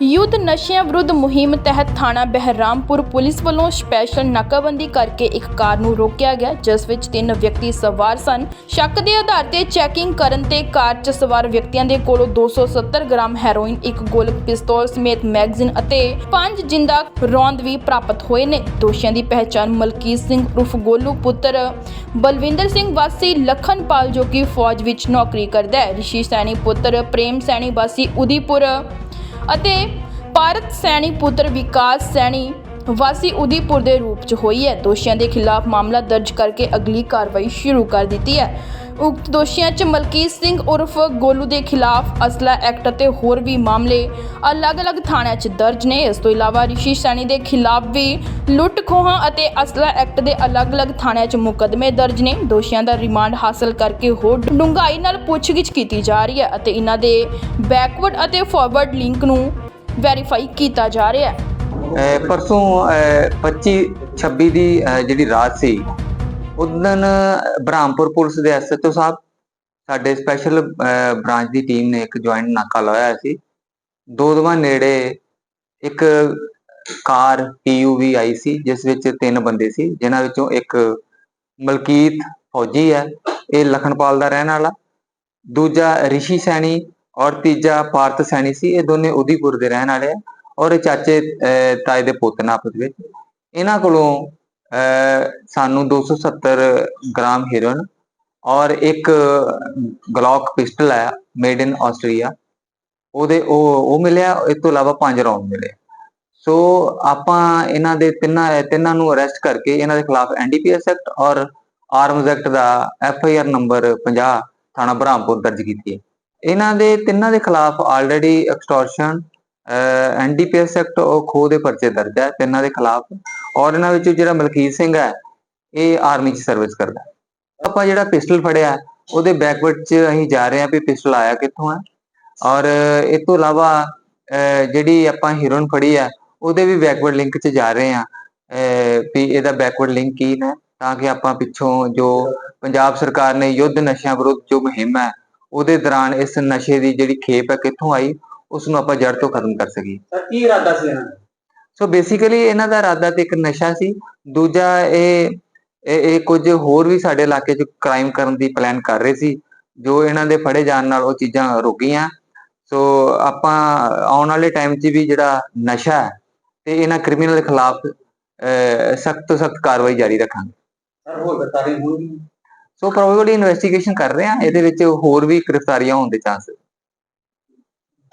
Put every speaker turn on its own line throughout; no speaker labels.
ਯੁੱਧ ਨਸ਼ਿਆਂ ਵਿਰੁੱਧ ਮੁਹਿੰਮ ਤਹਿਤ ਥਾਣਾ ਬਹਿਰਾਮਪੁਰ ਪੁਲਿਸ ਵੱਲੋਂ ਸਪੈਸ਼ਲ ਨਾਕਾਬੰਦੀ ਕਰਕੇ ਇੱਕ ਕਾਰ ਨੂੰ ਰੋਕਿਆ ਗਿਆ, ਜਿਸ ਵਿੱਚ ਤਿੰਨ ਵਿਅਕਤੀ ਸਵਾਰ ਸਨ। ਸ਼ੱਕ ਦੇ ਆਧਾਰ ਤੇ ਚੈਕਿੰਗ ਕਰਨ ਤੇ ਕਾਰ 'ਚ ਸਵਾਰ ਵਿਅਕਤੀਆਂ ਦੇ ਕੋਲੋਂ 270 ਗ੍ਰਾਮ ਹੈਰੋਇਨ, ਇੱਕ ਗੋਲਕ ਪਿਸਤੌਲ ਸਮੇਤ ਮੈਗਜ਼ੀਨ ਅਤੇ ਪੰਜ ਜਿੰਦਾ ਰੌਂਦ ਵੀ ਪ੍ਰਾਪਤ ਹੋਏ ਨੇ। ਦੋਸ਼ੀਆਂ ਦੀ ਪਹਿਚਾਣ ਮਲਕੀਤ ਸਿੰਘ ਉਰਫ ਗੋਲੂ ਪੁੱਤਰ ਬਲਵਿੰਦਰ ਸਿੰਘ ਵਾਸੀ ਲਖਨਪਾਲ, ਜੋ ਕਿ ਫੌਜ ਵਿੱਚ ਨੌਕਰੀ ਕਰਦਾ ਹੈ। ਰਿਸ਼ੀ ਸੈਣੀ ਪੁੱਤਰ, ਪ੍ਰੇਮ ਸੈਣੀ ਵਾਸੀ ਉਦੀਪੁਰ ਅਤੇ ਭਾਰਤ ਸੈਣੀ ਪੁੱਤਰ ਵਿਕਾਸ ਸੈਣੀ ਵਾਸੀ ਉਦੀਪੁਰ ਦੇ ਰੂਪ 'ਚ ਹੋਈ ਹੈ। ਦੋਸ਼ੀਆਂ ਦੇ ਖਿਲਾਫ ਮਾਮਲਾ ਦਰਜ ਕਰਕੇ ਅਗਲੀ ਕਾਰਵਾਈ ਸ਼ੁਰੂ ਕਰ ਦਿੱਤੀ ਹੈ। ਉਕਤ ਦੋਸ਼ੀਆਂ 'ਚ ਮਲਕੀਤ ਸਿੰਘ ਉਰਫ ਗੋਲੂ ਦੇ ਖਿਲਾਫ ਅਸਲਾ ਐਕਟ ਅਤੇ ਹੋਰ ਵੀ ਮਾਮਲੇ ਅਲੱਗ-ਅਲੱਗ ਥਾਣਿਆਂ 'ਚ ਦਰਜ ਨੇ। ਇਸ ਤੋਂ ਇਲਾਵਾ ਰਿਸ਼ੀ ਸੈਣੀ ਦੇ ਖਿਲਾਫ ਵੀ ਲੁੱਟ ਖੋਹਾਂ ਅਤੇ ਅਸਲਾ ਐਕਟ ਦੇ ਅਲੱਗ-ਅਲੱਗ ਥਾਣਿਆਂ 'ਚ ਮੁਕੱਦਮੇ ਦਰਜ ਨੇ। ਦੋਸ਼ੀਆਂ ਦਾ ਰਿਮਾਂਡ ਹਾਸਲ ਕਰਕੇ ਹੋਰ ਡੂੰਘਾਈ ਨਾਲ ਪੁੱਛਗਿੱਛ ਕੀਤੀ ਜਾ ਰਹੀ ਹੈ ਅਤੇ ਇਹਨਾਂ ਦੇ ਬੈਕਵਰਡ ਅਤੇ ਫਾਰਵਰਡ ਲਿੰਕ ਨੂੰ ਵੈਰੀਫਾਈ ਕੀਤਾ ਜਾ ਰਿਹਾ ਹੈ।
ਅਹ ਪਰਸੋਂ 25 26 ਦੀ ਜਿਹੜੀ ਰਾਤ ਸੀ ਉਦੋਂ ਬ੍ਰਹਮਪੁਰ ਪੁਲਿਸ ਦੇ ਐਸਐਚਓ ਸਾਹਿਬ ਸਾਡੇ ਸਪੈਸ਼ਲ ਬ੍ਰਾਂਚ ਦੀ ਟੀਮ ਨੇ ਇੱਕ ਜੁਆਇੰਟ ਨਾਕਾ ਲਾਇਆ ਸੀ। ਦੋਦਵਾ ਨੇੜੇ ਇੱਕ ਕਾਰ ਪੀਯੂਵੀ ਆਈ ਸੀ ਜਿਸ ਵਿੱਚ ਤਿੰਨ ਬੰਦੇ ਸੀ ਜਿਨ੍ਹਾਂ ਵਿੱਚੋਂ ਇੱਕ ਮਲਕੀਤ ਫੌਜੀ ਹੈ ਇਹ ਲਖਨਪਾਲ ਦਾ ਰਹਿਣ ਵਾਲਾ। ਦੂਜਾ ਰਿਸ਼ੀ ਸੈਣੀ ਔਰ ਤੀਜਾ ਪਾਰਥ ਸੈਣੀ ਸੀ ਇਹ ਦੋਨੇ ਉਦੀਪੁਰ ਦੇ ਰਹਿਣ ਵਾਲੇ ਆ ਔਰ ਇਹ ਚਾਚੇ ਅਹ, ਤਾਏ ਦੇ ਪੁੱਤ ਨੇ ਆਪਸ ਵਿੱਚ। ਇਹਨਾਂ ਕੋਲੋਂ ਸਾਨੂੰ 270 ਗ੍ਰਾਮ ਹੀਰੋਇਨ ਔਰ ਇੱਕ ਗਲੌਕ ਪਿਸਟਲ ਹੈ ਮੇਡ ਇਨ ਆਸਟਰੀਆ ਉਹਦੇ ਉਹ ਉਹ ਮਿਲਿਆ, ਇਸ ਤੋਂ ਇਲਾਵਾ ਪੰਜ ਰੌਂਡ ਮਿਲੇ। ਸੋ ਆਪਾਂ ਇਹਨਾਂ ਦੇ ਤਿੰਨਾਂ ਤਿੰਨਾਂ ਨੂੰ ਅਰੈਸਟ ਕਰਕੇ ਇਹਨਾਂ ਦੇ ਖਿਲਾਫ ਐਨਡੀਪੀਐਸ ਐਕਟ ਔਰ ਆਰਮਜ਼ ਐਕਟ ਦਾ ਐਫ ਆਈ ਆਰ ਨੰਬਰ 50 ਥਾਣਾ ਬ੍ਰਹਮਪੁਰ ਦਰਜ ਕੀਤੀ ਹੈ। ਇਹਨਾਂ ਦੇ ਤਿੰਨਾਂ ਦੇ ਖਿਲਾਫ ਆਲਰੇਡੀ ਐਕਸਟੋਰਸ਼ਨ ਐਨਡੀਪੀਐਸ ਐਕਟ ਉਹ ਖੋਹ ਦੇ ਪਰਚੇ ਦਰਜ ਹੈ ਤਿੰਨਾਂ ਦੇ ਖਿਲਾਫ। ਔਰ ਇਹਨਾਂ ਵਿੱਚ ਜਿਹੜਾ ਮਲਕੀਤ ਸਿੰਘ ਹੈ ਇਹ ਆਰਮੀ 'ਚ ਸਰਵਿਸ ਕਰਦਾ ਆਪਾਂ ਜਿਹੜਾ ਪਿਸਟਲ ਫੜਿਆ ਉਹਦੇ ਬੈਕਵਰਡ 'ਚ ਅਸੀਂ ਜਾ ਰਹੇ ਹਾਂ ਵੀ ਪਿਸਟਲ ਆਇਆ ਕਿੱਥੋਂ ਹੈ। ਔਰ ਇਸ ਤੋਂ ਇਲਾਵਾ ਜਿਹੜੀ ਆਪਾਂ ਹੀਰੋਇਨ ਫੜੀ ਹੈ ਉਹਦੇ ਵੀ ਬੈਕਵਰਡ ਲਿੰਕ 'ਚ ਜਾ ਰਹੇ ਹਾਂ। ਅਹ, ਵੀ ਇਹਦਾ ਬੈਕਵਰਡ ਲਿੰਕ ਕੀ ਹੈ ਤਾਂ ਕਿ ਆਪਾਂ ਪਿੱਛੋਂ ਜੋ ਪੰਜਾਬ ਸਰਕਾਰ ਨੇ ਯੁੱਧ ਨਸ਼ਿਆਂ ਵਿਰੁੱਧ ਜੋ ਮੁਹਿੰਮ ਹੈ ਉਹਦੇ ਦੌਰਾਨ ਇਸ ਨਸ਼ੇ ਦੀ ਜਿਹੜੀ ਖੇਪ ਹੈ ਕਿੱਥੋਂ ਆਈ? ਉਸ ਨੂੰ ਆਪਾਂ ਜੜ ਤੋਂ ਖਤਮ ਕਰ ਸਕੀਏ।
ਸਰ ਕੀ ਇਰਾਦਾ ਸੀ ਇਹਨਾਂ ਦਾ?
ਸੋ ਬੇਸਿਕਲੀ ਇਹਨਾਂ ਦਾ ਇਰਾਦਾ ਤੇ ਇੱਕ ਨਸ਼ਾ ਸੀ। ਦੂਜਾ ਇਹ ਇਹ ਕੁਝ ਹੋਰ ਵੀ ਸਾਡੇ ਇਲਾਕੇ 'ਚ ਕ੍ਰਾਈਮ ਕਰਨ ਦੀ ਪਲਾਨ ਕਰ ਰਹੇ ਸੀ। ਜੋ ਇਹਨਾਂ ਦੇ ਫੜੇ ਜਾਣ ਨਾਲ ਉਹ ਚੀਜ਼ਾਂ ਰੁਕ ਗਈਆਂ। ਸੋ ਆਪਾਂ ਆਉਣ ਵਾਲੇ ਟਾਈਮ 'ਚ ਵੀ ਜਿਹੜਾ ਨਸ਼ਾ ਹੈ ਤੇ ਇਹਨਾਂ ਕ੍ਰਿਮੀਨਲ ਦੇ ਖਿਲਾਫ ਸਖਤ ਤੋਂ ਸਖਤ ਕਾਰਵਾਈ ਜਾਰੀ ਰੱਖਾਂਗੇ।
ਸਰ ਹੋਰ ਗ੍ਰਿਫਤਾਰੀ ਹੋਣੀ
ਸੋ ਪ੍ਰੋਬੇਬਲੀ ਇਨਵੈਸਟੀਗੇਸ਼ਨ ਕਰ ਰਹੇ ਆ ਇਹਦੇ ਵਿੱਚ ਹੋਰ ਵੀ ਗ੍ਰਿਫਤਾਰੀਆਂ ਹੋਣ ਦੇ ਚਾਂਸ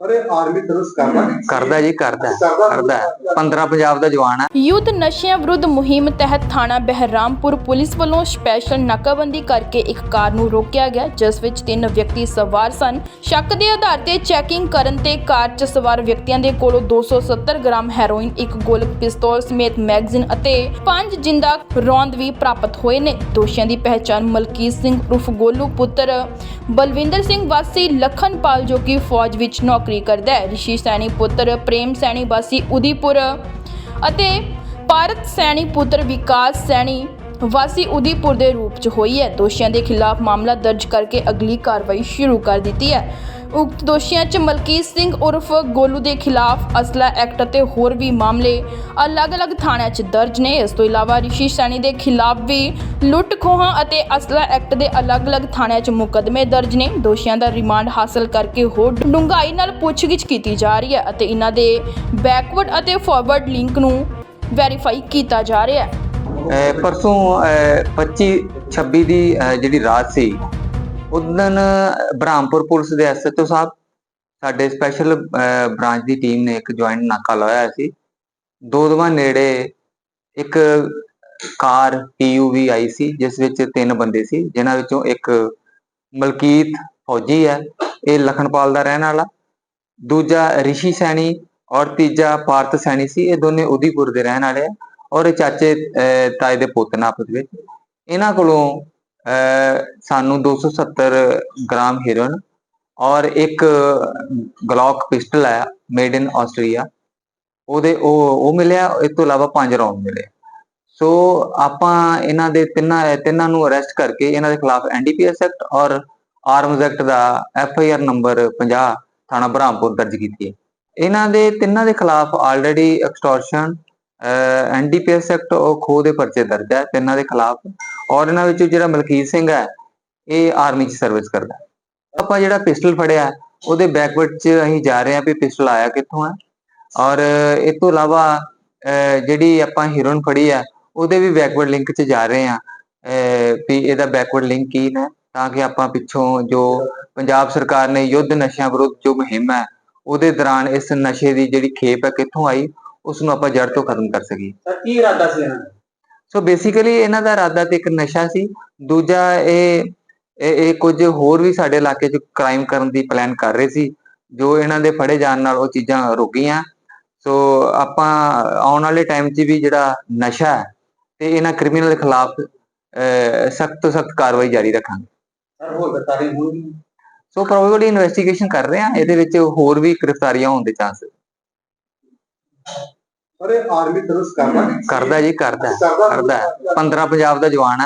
ਅਰੇ ਆਰਮੀ ਸਰਵਿਸ ਕਰਦਾ
ਕਰਦਾ ਜੀ ਕਰਦਾ ਕਰਦਾ 15 ਪੰਜਾਬ ਦਾ ਜਵਾਨ ਹੈ
ਯੁੱਧ ਨਸ਼ਿਆਂ ਵਿਰੁੱਧ ਮੁਹਿੰਮ ਤਹਿਤ ਥਾਣਾ ਬਹਿਰਾਮਪੁਰ ਪੁਲਿਸ ਵੱਲੋਂ ਸਪੈਸ਼ਲ ਨਾਕਾਬੰਦੀ ਕਰਕੇ ਇੱਕ ਕਾਰ ਨੂੰ ਰੋਕਿਆ ਗਿਆ ਜਿਸ ਵਿੱਚ ਤਿੰਨ ਵਿਅਕਤੀ ਸਵਾਰ ਸਨ। ਸ਼ੱਕ ਦੇ ਆਧਾਰ ਤੇ ਚੈਕਿੰਗ ਕਰਨ ਤੇ ਕਾਰ 'ਚ ਸਵਾਰ ਵਿਅਕਤੀਆਂ ਦੇ ਕੋਲੋਂ 270 ਗ੍ਰਾਮ ਹੈਰੋਇਨ ਇੱਕ ਗੋਲਕ ਪਿਸਤੌਲ ਸਮੇਤ ਮੈਗਜ਼ੀਨ ਅਤੇ ਪੰਜ ਜਿੰਦਾ ਰੌਂਦ ਵੀ ਪ੍ਰਾਪਤ ਹੋਏ ਨੇ। ਦੋਸ਼ੀਆਂ ਦੀ ਪਹਿਚਾਣ ਮਲਕੀਤ ਸਿੰਘ ਉਰਫ ਗੋਲੂ ਪੁੱਤਰ ਬਲਵਿੰਦਰ ਸਿੰਘ ਵਾਸੀ ਲਖਨਪਾਲ ਜੋ ਕਿ ਫੌਜ ਵਿੱਚ ਨੌਕਰੀ ਕਰਦਾ ਹੈ। ਰਿਸ਼ੀ ਸੈਣੀ ਪੁੱਤਰ, ਪ੍ਰੇਮ ਸੈਣੀ ਵਾਸੀ ਉਦੀਪੁਰ ਅਤੇ ਭਾਰਤ ਸੈਣੀ ਪੁੱਤਰ ਵਿਕਾਸ ਸੈਣੀ ਵਾਸੀ ਉਦੀਪੁਰ ਦੇ ਰੂਪ 'ਚ ਹੋਈ ਹੈ। ਦੋਸ਼ੀਆਂ ਦੇ ਖਿਲਾਫ ਮਾਮਲਾ ਦਰਜ ਕਰਕੇ ਅਗਲੀ ਕਾਰਵਾਈ ਸ਼ੁਰੂ ਕਰ ਦਿੱਤੀ ਹੈ। ਉਕਤ ਦੋਸ਼ੀਆਂ 'ਚ ਮਲਕੀਤ ਸਿੰਘ ਉਰਫ ਗੋਲੂ ਦੇ ਖਿਲਾਫ ਅਸਲਾ ਐਕਟ ਅਤੇ ਹੋਰ ਵੀ ਮਾਮਲੇ ਅਲੱਗ-ਅਲੱਗ ਥਾਣਿਆਂ 'ਚ ਦਰਜ ਨੇ। ਇਸ ਤੋਂ ਇਲਾਵਾ ਰਿਸ਼ੀ ਸੈਣੀ ਦੇ ਖਿਲਾਫ ਵੀ ਲੁੱਟ ਖੋਹਾਂ ਅਤੇ ਅਸਲਾ ਐਕਟ ਦੇ ਅਲੱਗ-ਅਲੱਗ ਥਾਣਿਆਂ 'ਚ ਮੁਕੱਦਮੇ ਦਰਜ ਨੇ। ਦੋਸ਼ੀਆਂ ਦਾ ਰਿਮਾਂਡ ਹਾਸਲ ਕਰਕੇ ਹੋਰ ਡੂੰਘਾਈ ਨਾਲ ਪੁੱਛਗਿੱਛ ਕੀਤੀ ਜਾ ਰਹੀ ਹੈ ਅਤੇ ਇਹਨਾਂ ਦੇ ਬੈਕਵਰਡ ਅਤੇ ਫਾਰਵਰਡ ਲਿੰਕ ਨੂੰ ਵੈਰੀਫਾਈ ਕੀਤਾ ਜਾ ਰਿਹਾ ਹੈ।
ਪਰਸੋਂ, ਅਹ 25 26 ਦੀ ਜਿਹੜੀ ਰਾਤ ਸੀ ਉਦੋਂ ਬ੍ਰਹਮਪੁਰ ਪੁਲਿਸ ਦੇ ਐਸਐਚਓ ਸਾਹਿਬ, ਸਾਡੇ ਸਪੈਸ਼ਲ ਬ੍ਰਾਂਚ ਦੀ ਟੀਮ ਨੇ ਇੱਕ ਜੁਆਇੰਟ ਨਾਕਾ ਲਾਇਆ ਸੀ। ਦੋਦਵਾ ਨੇੜੇ ਇੱਕ ਕਾਰ ਪੀਯੂਵੀ ਆਈ ਸੀ, ਜਿਸ ਵਿੱਚ ਤਿੰਨ ਬੰਦੇ ਸੀ, ਜਿਨ੍ਹਾਂ ਵਿੱਚੋਂ ਇੱਕ ਮਲਕੀਤ ਫੌਜੀ ਹੈ, ਇਹ ਲਖਨਪਾਲ ਦਾ ਰਹਿਣ ਵਾਲਾ। ਦੂਜਾ ਰਿਸ਼ੀ ਸੈਣੀ ਔਰ ਤੀਜਾ ਪਾਰਥ ਸੈਣੀ ਸੀ, ਇਹ ਦੋਨੇ ਉਦੀਪੁਰ ਦੇ ਰਹਿਣ ਵਾਲੇ ਆ। ਔਰ ਇਹ ਚਾਚੇ ਤਾਏ ਦੇ ਪੁੱਤ ਨੇ ਆਪਸ ਵਿੱਚ। ਇਹਨਾਂ ਕੋਲੋਂ ਅਹ, ਸਾਨੂੰ 270 ਗ੍ਰਾਮ ਹੀਰੋਇਨ ਔਰ ਇੱਕ ਗਲੌਕ ਪਿਸਟਲ ਹੈ ਮੇਡ ਇਨ ਆਸਟਰੀਆ ਉਹਦੇ ਉਹ ਉਹ ਮਿਲਿਆ ਇਸ ਤੋਂ ਇਲਾਵਾ ਪੰਜ ਰੌਂਡ ਮਿਲੇ। ਸੋ ਆਪਾਂ ਇਹਨਾਂ ਦੇ ਤਿੰਨਾਂ ਤਿੰਨਾਂ ਨੂੰ ਅਰੈਸਟ ਕਰਕੇ ਇਹਨਾਂ ਦੇ ਖਿਲਾਫ ਐਨਡੀਪੀਐਸ ਐਕਟ ਔਰ ਆਰਮਜ਼ ਐਕਟ ਦਾ ਐਫ ਆਈ ਆਰ ਨੰਬਰ 50 ਥਾਣਾ ਬ੍ਰਹਮਪੁਰ ਦਰਜ ਕੀਤੀ ਹੈ। ਇਹਨਾਂ ਦੇ ਤਿੰਨਾਂ ਦੇ ਖਿਲਾਫ ਆਲਰੇਡੀ ਐਕਸਟੋਰਸ਼ਨ ਐਨਡੀਪੀਐਸ ਐਕਟ ਉਹ ਖੋਹ ਦੇ ਪਰਚੇ ਦਰਜ ਹੈ ਤਿੰਨਾਂ ਦੇ ਖਿਲਾਫ। ਔਰ ਇਹਨਾਂ ਵਿੱਚ ਜਿਹੜਾ ਮਲਕੀਤ ਸਿੰਘ ਹੈ ਇਹ ਆਰਮੀ 'ਚ ਸਰਵਿਸ ਕਰਦਾ ਆਪਾਂ ਜਿਹੜਾ ਪਿਸਟਲ ਫੜਿਆ ਉਹਦੇ ਬੈਕਵਰਡ 'ਚ ਅਸੀਂ ਜਾ ਰਹੇ ਹਾਂ ਵੀ ਪਿਸਟਲ ਆਇਆ ਕਿੱਥੋਂ ਹੈ। ਔਰ ਇਹ ਤੋਂ ਇਲਾਵਾ ਜਿਹੜੀ ਆਪਾਂ ਹੀਰੋਇਨ ਫੜੀ ਹੈ ਉਹਦੇ ਵੀ ਬੈਕਵਰਡ ਲਿੰਕ 'ਚ ਜਾ ਰਹੇ ਹਾਂ। ਅਹ, ਵੀ ਇਹਦਾ ਬੈਕਵਰਡ ਲਿੰਕ ਕੀ ਹੈ ਤਾਂ ਕਿ ਆਪਾਂ ਪਿੱਛੋਂ ਜੋ ਪੰਜਾਬ ਸਰਕਾਰ ਨੇ ਯੁੱਧ ਨਸ਼ਿਆਂ ਵਿਰੁੱਧ ਜੋ ਮੁਹਿੰਮ ਹੈ ਉਹਦੇ ਦੌਰਾਨ ਇਸ ਨਸ਼ੇ ਦੀ ਜਿਹੜੀ ਖੇਪ ਹੈ ਕਿੱਥੋਂ ਆਈ? ਉਸ ਨੂੰ ਆਪਾਂ ਜੜ ਤੋਂ ਖਤਮ ਕਰ ਸਕੀਏ।
ਸਰ ਕੀ ਇਰਾਦਾ ਸੀ ਇਹਨਾਂ ਦਾ?
ਸੋ ਬੇਸਿਕਲੀ ਇਹਨਾਂ ਦਾ ਇਰਾਦਾ ਤੇ ਇੱਕ ਨਸ਼ਾ ਸੀ। ਦੂਜਾ ਇਹ ਇਹ ਕੁਝ ਹੋਰ ਵੀ ਸਾਡੇ ਇਲਾਕੇ 'ਚ ਕ੍ਰਾਈਮ ਕਰਨ ਦੀ ਪਲਾਨ ਕਰ ਰਹੇ ਸੀ। ਜੋ ਇਹਨਾਂ ਦੇ ਫੜੇ ਜਾਣ ਨਾਲ ਉਹ ਚੀਜ਼ਾਂ ਰੁਕ ਗਈਆਂ। ਸੋ ਆਪਾਂ ਆਉਣ ਵਾਲੇ ਟਾਈਮ 'ਚ ਵੀ ਜਿਹੜਾ ਨਸ਼ਾ ਹੈ ਤੇ ਇਹਨਾਂ ਕ੍ਰਿਮੀਨਲ ਖਿਲਾਫ ਸਖਤ ਤੋਂ ਸਖਤ ਕਾਰਵਾਈ ਜਾਰੀ ਰੱਖਾਂਗੇ।
ਸਰ ਹੋਰ ਗ੍ਰਿਫਤਾਰੀ ਹੋਣਗੀ
ਸੋ ਪ੍ਰੋਬੇਬਲੀ ਇਨਵੈਸਟੀਗੇਸ਼ਨ ਕਰ ਰਹੇ ਆ ਇਹਦੇ ਵਿੱਚ ਹੋਰ ਵੀ ਗ੍ਰਿਫਤਾਰੀਆਂ ਹੋਣ ਦੇ ਚਾਂਸ
ਆਰਮੀ ਸਰਵਿਸ ਕਰਦਾ
ਕਰਦਾ ਜੀ ਕਰਦਾ
ਕਰਦਾ
ਕਰਦਾ। 15 ਪੰਜਾਬ ਦਾ ਜਵਾਨ ਹੈ